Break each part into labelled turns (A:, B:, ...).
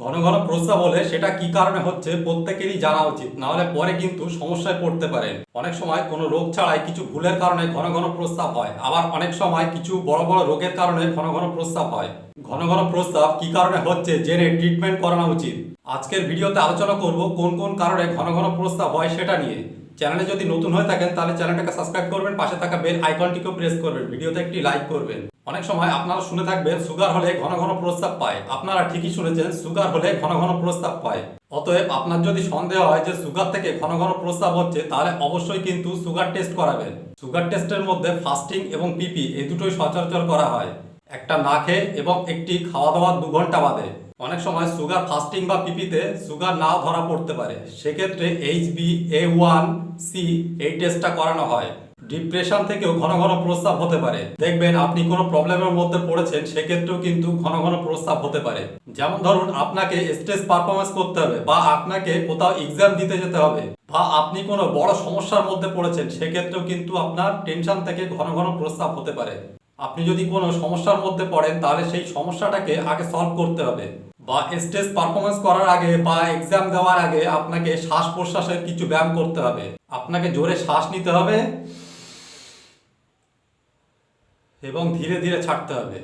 A: ঘন ঘন প্রস্তাব হলে সেটা কি কারণে হচ্ছে প্রত্যেকেরই জানা উচিত নাহলে পরে কিন্তু সমস্যায় পড়তে পারেন। অনেক সময় কোনো রোগ ছাড়াই কিছু ভুলের কারণে ঘন ঘন প্রস্তাব হয়, আবার অনেক সময় কিছু বড় বড় রোগের কারণে ঘন ঘন প্রস্তাব হয়। ঘন ঘন প্রস্তাব কি কারণে হচ্ছে জেনে ট্রিটমেন্ট করানো উচিত। আজকের ভিডিওতে আলোচনা করব কোন কোন কারণে ঘন ঘন প্রস্তাব হয় সেটা নিয়ে। চ্যানেলে যদি নতুন হয়ে থাকেন, তাহলে চ্যানেলটাকে সাবস্ক্রাইব করবেন, পাশে থাকা বেল আইকনটিকেও প্রেস করবেন ভিডিওতে একটি লাইক করবেন। অনেক সময় আপনারা শুনে থাকবেন সুগার হলে ঘন ঘন প্রস্তাব পায়। আপনারা ঠিকই শুনেছেন সুগার হলে ঘন ঘন প্রস্তাব পায়। অতএব আপনার যদি সন্দেহ হয় যে সুগার থেকে ঘন ঘন প্রস্তাব হচ্ছে, তাহলে অবশ্যই কিন্তু সুগার টেস্ট করাবেন। সুগার টেস্টের মধ্যে ফাস্টিং এবং পিপি এই দুটোই সচরাচর করা হয়। একটা না খেয়ে এবং একটি খাওয়া দাওয়া দু ঘণ্টা বাদে। অনেক সময় সুগার ফাস্টিং বা পিপিতে সুগার নাও ধরা পড়তে পারে। সেক্ষেত্রে H B A one C এই টেস্টটা করানো হয়। ডিপ্রেশন থেকেও ঘন ঘন প্রস্তাব হতে পারে। দেখবেন আপনি কোনো প্রবলেমের মধ্যে পড়েছেন, সেক্ষেত্রেও কিন্তু ঘন ঘন প্রস্তাব হতে পারে। যেমন ধরুন, আপনাকে স্টেজ পারফরমেন্স করতে হবে বা আপনাকে কোথাও এক্সাম দিতে যেতে হবে বা আপনি কোনো বড় সমস্যার মধ্যে পড়েছেন, সেক্ষেত্রেও কিন্তু আপনার টেনশন থেকে ঘন ঘন প্রস্তাব হতে পারে। আপনি যদি কোনো সমস্যার মধ্যে পড়েন, তাহলে সেই সমস্যাটাকে আগে সলভ করতে হবে। বা স্টেজ পারফরমেন্স করার আগে বা এক্সাম দেওয়ার আগে আপনাকে শ্বাস প্রশ্বাসের কিছু ব্যায়াম করতে হবে। আপনাকে জোরে শ্বাস নিতে হবে এবং ধীরে ধীরে ছাড়তে হবে।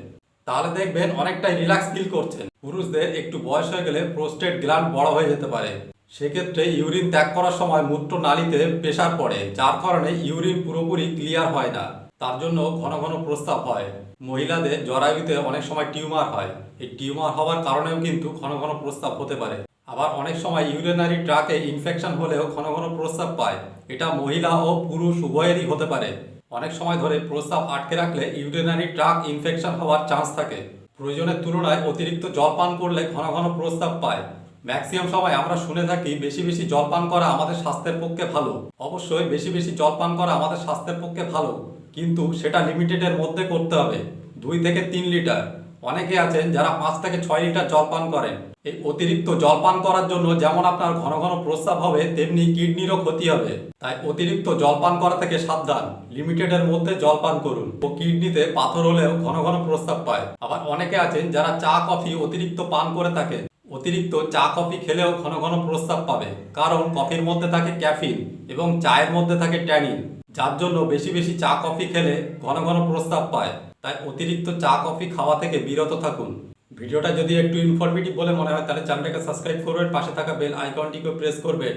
A: তাহলে দেখবেন অনেকটাই রিল্যাক্স ফিল করছেন। পুরুষদের একটু বয়স হয়ে গেলে প্রোস্টেট গ্ল্যান্ড বড় হয়ে যেতে পারে। সেক্ষেত্রে ইউরিন ত্যাগ করার সময় মূত্র নালীতে প্রেসার পড়ে, যার কারণে ইউরিন পুরোপুরি ক্লিয়ার হয় না। তার জন্য ঘন ঘন প্রস্তাব হয়। মহিলাদের জরায়ুতে অনেক সময় টিউমার হয়। এই টিউমার হওয়ার কারণেও কিন্তু ঘন ঘন প্রস্তাব হতে পারে। আবার অনেক সময় ইউরিনারি ট্রাকে ইনফেকশন হলেও ঘন ঘন প্রস্তাব পায়। এটা মহিলা ও পুরুষ উভয়েরই হতে পারে। অনেক সময় ধরে প্রস্তাব আটকে রাখলে ইউরিনারি ট্রাক ইনফেকশন হওয়ার চান্স থাকে। প্রয়োজনের তুলনায় অতিরিক্ত জল পান করলে ঘন ঘন প্রস্তাব পায়। ম্যাক্সিমাম সবাই আমরা শুনে থাকি, বেশি বেশি জল পান করা আমাদের স্বাস্থ্যের পক্ষে ভালো। অবশ্যই বেশি বেশি জল পান করা আমাদের স্বাস্থ্যের পক্ষে ভালো, কিন্তু সেটা লিমিটেডের মধ্যে করতে হবে। দুই থেকে তিন লিটার। অনেকে আছেন যারা পাঁচ থেকে ছয় লিটার জল পান করেন। এই অতিরিক্ত জল পান করার জন্য যেমন আপনার ঘন ঘন প্রস্রাব হবে, তেমনি কিডনিরও ক্ষতি হবে। তাই অতিরিক্ত জল পান করা থেকে সাবধান। লিমিটেডের মধ্যে জল পান করুন। ও কিডনিতে পাথর হলেও ঘন ঘন প্রস্রাব পায়। আবার অনেকে আছেন যারা চা, কফি অতিরিক্ত পান করে থাকেন। অতিরিক্ত চা, কফি খেলেও ঘন ঘন প্রস্তাব পাবে। কারণ কফির মধ্যে থাকে ক্যাফিন এবং চায়ের মধ্যে থাকে ট্যানিন, যার জন্য বেশি বেশি চা, কফি খেলে ঘন ঘন প্রস্তাব পায়। তাই অতিরিক্ত চা, কফি খাওয়া থেকে বিরত থাকুন। ভিডিওটা যদি একটু ইনফরমেটিভ বলে মনে হয়, তাহলে চ্যানেলটাকে সাবস্ক্রাইব করবেন, পাশে থাকা বেল আইকনটিকে প্রেস করবেন।